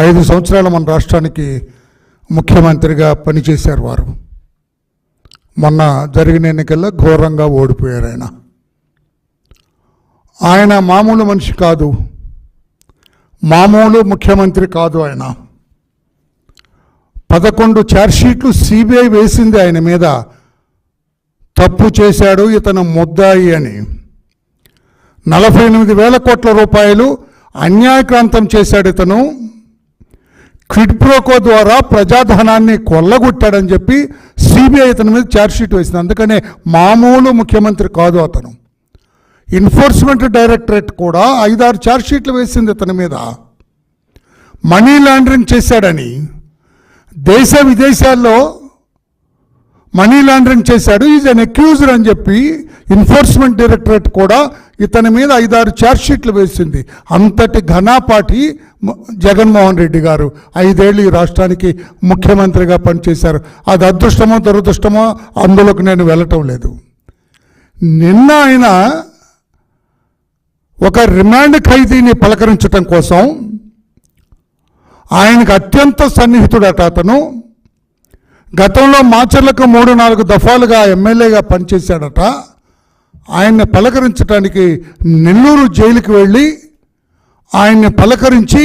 ఐదు సంవత్సరాలు మన రాష్ట్రానికి ముఖ్యమంత్రిగా పనిచేశారు వారు. మొన్న జరిగిన ఎన్నికల్లో ఘోరంగా ఓడిపోయారు ఆయన. ఆయన మామూలు మనిషి కాదు. మామూలు ముఖ్యమంత్రి కాదు ఆయన. పదకొండు ఛార్జ్షీట్లు సిబిఐ వేసింది ఆయన మీద. తప్పు చేశాడు ఇతను ముద్దాయి అని. నలభై ఎనిమిది వేల కోట్ల రూపాయలు అన్యాయక్రాంతం చేశాడు ఇతను క్విడ్ప్రోకో ద్వారా ప్రజాధనాన్ని కొల్లగొట్టాడని చెప్పి సిబిఐ ఇతని మీద ఛార్జ్షీట్ వేసింది. అందుకనే మామూలు ముఖ్యమంత్రి కాదు అతను. ఎన్ఫోర్స్మెంట్ డైరెక్టరేట్ కూడా ఐదారు ఛార్జ్షీట్లు వేసింది ఇతని మీద. మనీ లాండరింగ్ చేశాడని. దేశ విదేశాల్లో మనీ లాండరింగ్ చేశాడు. ఈజ్ అన్ అక్యూజర్ అని చెప్పి ఎన్ఫోర్స్మెంట్ డైరెక్టరేట్ కూడా ఇతని మీద ఐదారు ఛార్జ్షీట్లు వేసింది. అంతటి ఘనాపాటి జగన్మోహన్ రెడ్డి గారు ఐదేళ్ళు ఈ రాష్ట్రానికి ముఖ్యమంత్రిగా పనిచేశారు. అది అదృష్టమో దురదృష్టమో అందులోకి నేను వెళ్ళటం లేదు. నిన్న ఆయన ఒక రిమాండ్ ఖైదీని పలకరించటం కోసం ఆయనకు అత్యంత సన్నిహితుడట అతను. గతంలో మాచర్లకు మూడు నాలుగు దఫాలుగా ఎమ్మెల్యేగా పనిచేశాడట. ఆయన్ని పలకరించడానికి నెల్లూరు జైలుకి వెళ్ళి ఆయన్ని పలకరించి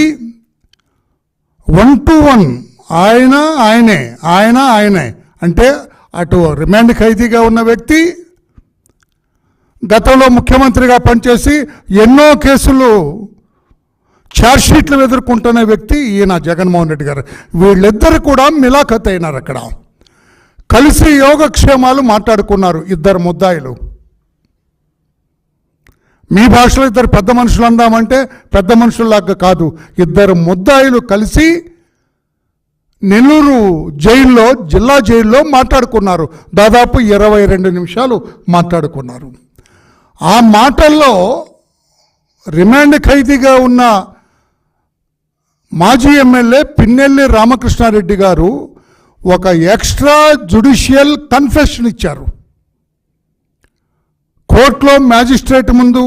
వన్ టు వన్ ఆయన ఆయనే ఆయన ఆయనే. అంటే అటు రిమాండ్ ఖైదీగా ఉన్న వ్యక్తి గతంలో ముఖ్యమంత్రిగా పనిచేసి ఎన్నో కేసులు ఛార్జ్షీట్లు ఎదుర్కొంటున్న వ్యక్తి ఈయన జగన్మోహన్ రెడ్డి గారు. వీళ్ళిద్దరు కూడా మిలాఖత్ అయినారు అక్కడ కలిసి యోగక్షేమాలు మాట్లాడుకున్నారు ఇద్దరు ముద్దాయిలు. మీ భాషలో ఇద్దరు పెద్ద మనుషులు అందామంటే పెద్ద మనుషుల్లాగా కాదు. ఇద్దరు ముద్దాయిలు కలిసి నెల్లూరు జైల్లో జిల్లా జైల్లో మాట్లాడుకున్నారు. దాదాపు ఇరవై రెండు నిమిషాలు మాట్లాడుకున్నారు. ఆ మాటల్లో రిమాండ్ ఖైదీగా ఉన్న మాజీ ఎమ్మెల్యే పిన్నెల్లి రామకృష్ణారెడ్డి గారు ఒక ఎక్స్ట్రా జుడిషియల్ కన్ఫెషన్ ఇచ్చారు. కోర్టులో మ్యాజిస్ట్రేట్ ముందు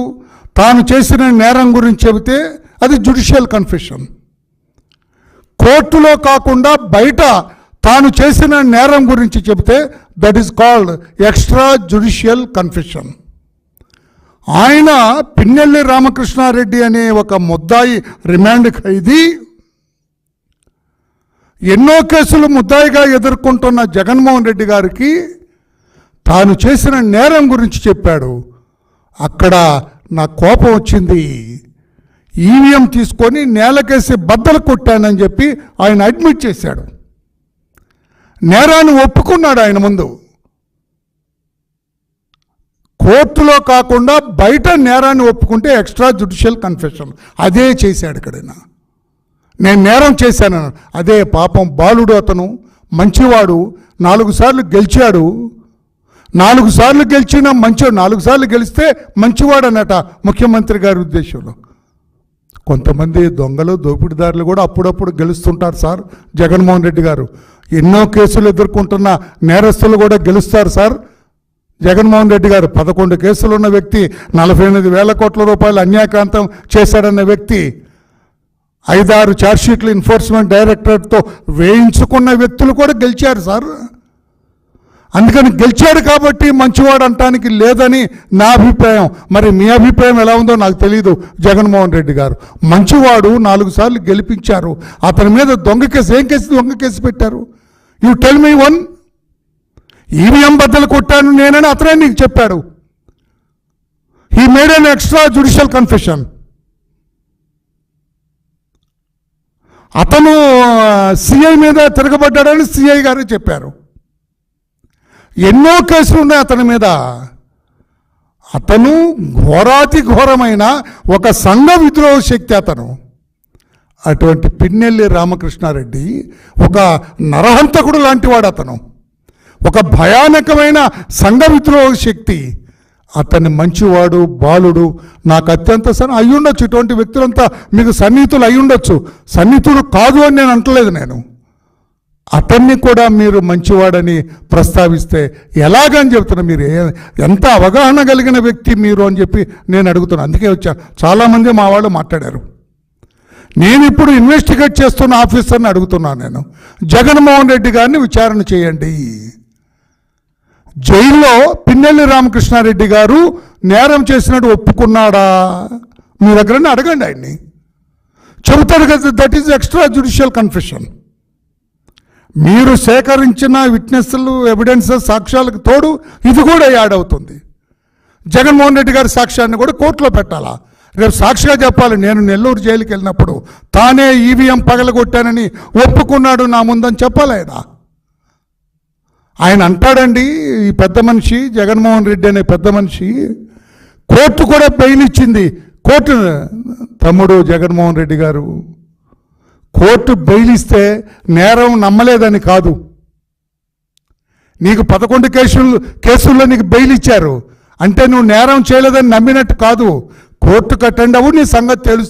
తాను చేసిన నేరం గురించి చెబితే అది జుడిషియల్ కన్ఫెషన్. కోర్టులో కాకుండా బయట తాను చేసిన నేరం గురించి చెబితే that is called extra judicial confession. ఆయన పిన్నెల్లి రామకృష్ణారెడ్డి అనే ఒక ముద్దాయి రిమాండ్ ఖైదీ ఎన్నో కేసులు ముద్దాయిగా ఎదుర్కొంటున్న జగన్మోహన్ రెడ్డి గారికి తాను చేసిన నేరం గురించి చెప్పాడు. అక్కడ నా కోపం వచ్చింది. ఈవీఎం తీసుకొని నేలకేసి బద్దలు కొట్టానని చెప్పి ఆయన అడ్మిట్ చేశాడు. నేరాన్ని ఒప్పుకున్నాడు ఆయన ముందు. కోర్టులో కాకుండా బయట నేరాన్ని ఒప్పుకుంటే ఎక్స్ట్రా జుడిషియల్ కన్ఫెషన్. అదే చేశాడు ఇక్కడైనా. నేను నేరం చేశాను అదే పాపం బాలుడు అతను. మంచివాడు. నాలుగు సార్లు గెలిచాడు. నాలుగు సార్లు గెలిచినా మంచి నాలుగు సార్లు గెలిస్తే మంచివాడనట ముఖ్యమంత్రి గారి ఉద్దేశంలో. కొంతమంది దొంగలు దోపిడీదారులు కూడా అప్పుడప్పుడు గెలుస్తుంటారు సార్ జగన్మోహన్ రెడ్డి గారు. ఎన్నో కేసులు ఎదుర్కొంటున్న నేరస్తులు కూడా గెలుస్తారు సార్. జగన్మోహన్ రెడ్డి గారు పదకొండు కేసులు ఉన్న వ్యక్తి నలభై ఎనిమిది వేల కోట్ల రూపాయలు అన్యాయకాంతం చేశాడన్న వ్యక్తి ఐదారు ఛార్జ్షీట్లు ఎన్ఫోర్స్మెంట్ డైరెక్టరేట్తో వేయించుకున్న వ్యక్తులు కూడా గెలిచారు సార్. అందుకని గెలిచాడు కాబట్టి మంచివాడు అంటానికి లేదని నా అభిప్రాయం. మరి మీ అభిప్రాయం ఎలా ఉందో నాకు తెలియదు జగన్మోహన్ రెడ్డి గారు. మంచివాడు నాలుగు సార్లు గెలిపించారు. అతని మీద దొంగ కేసు ఏం కేసు దొంగ కేసు పెట్టారు? You tell me one EVM బద్దలు కొట్టాను నేనని అతనే నీకు చెప్పాడు. He made an extra judicial confession అతను సిఐ మీద తిరగబడ్డాడని సిఐ గారు చెప్పారు. ఎన్నో కేసులు ఉన్నాయి అతని మీద. అతను ఘోరాతి ఘోరమైన ఒక సంఘ విద్రోహ శక్తి అతను. అటువంటి పిన్నెల్లి రామకృష్ణారెడ్డి ఒక నరహంతకుడు లాంటివాడు అతను. ఒక భయానకమైన సంఘ విద్రోహ శక్తి. అతన్ని మంచివాడు బాలుడు నాకు అత్యంత సన్ అయి ఇటువంటి వ్యక్తులంతా మీకు సన్నిహితులు అయి ఉండొచ్చు సన్నిహితుడు కాదు అని నేను అంటలేదు నేను. అతన్ని కూడా మీరు మంచివాడని ప్రస్తావిస్తే ఎలాగని చెప్తున్నా మీరు? ఎంత అవగాహన కలిగిన వ్యక్తి మీరు అని చెప్పి నేను అడుగుతున్నాను అందుకే వచ్చా. చాలామంది మా వాళ్ళు మాట్లాడారు. నేను ఇప్పుడు ఇన్వెస్టిగేట్ చేస్తున్న ఆఫీసర్ని అడుగుతున్నాను నేను. జగన్మోహన్ రెడ్డి గారిని విచారణ చేయండి. జైల్లో పిన్నెల్లి రామకృష్ణారెడ్డి గారు నేరం చేసినట్టు ఒప్పుకున్నాడా? మీ దగ్గరనే అడగండి ఆయన్ని. చెబుతాడు కదా that is extra judicial confession మీరు సేకరించిన విట్నెస్లు ఎవిడెన్సెస్ సాక్ష్యాలకు తోడు ఇది కూడా యాడ్ అవుతుంది. జగన్మోహన్ రెడ్డి గారి సాక్ష్యాన్ని కూడా కోర్టులో పెట్టాలా? రేపు సాక్షిగా చెప్పాలి నేను నెల్లూరు జైలుకి వెళ్ళినప్పుడు తానే ఈవీఎం పగలగొట్టానని ఒప్పుకున్నాడు నా ముందని చెప్పాలి ఆయన? ఆయన అంటాడండి ఈ పెద్ద మనిషి జగన్మోహన్ రెడ్డి అనే పెద్ద మనిషి కోర్టు కూడా బెయిల్ ఇచ్చింది. కోర్టు తమ్ముడు జగన్మోహన్ రెడ్డి గారు కోర్టు బెయిల్ ఇస్తే నేరం నమ్మలేదని కాదు. నీకు పదకొండు కేసులు కేసుల్లో నీకు బెయిల్ ఇచ్చారు అంటే నువ్వు నేరం చేయలేదని నమ్మినట్టు కాదు. కోర్టుకు అటెండ్ అవ్వు నీ సంగతి తెలుసు.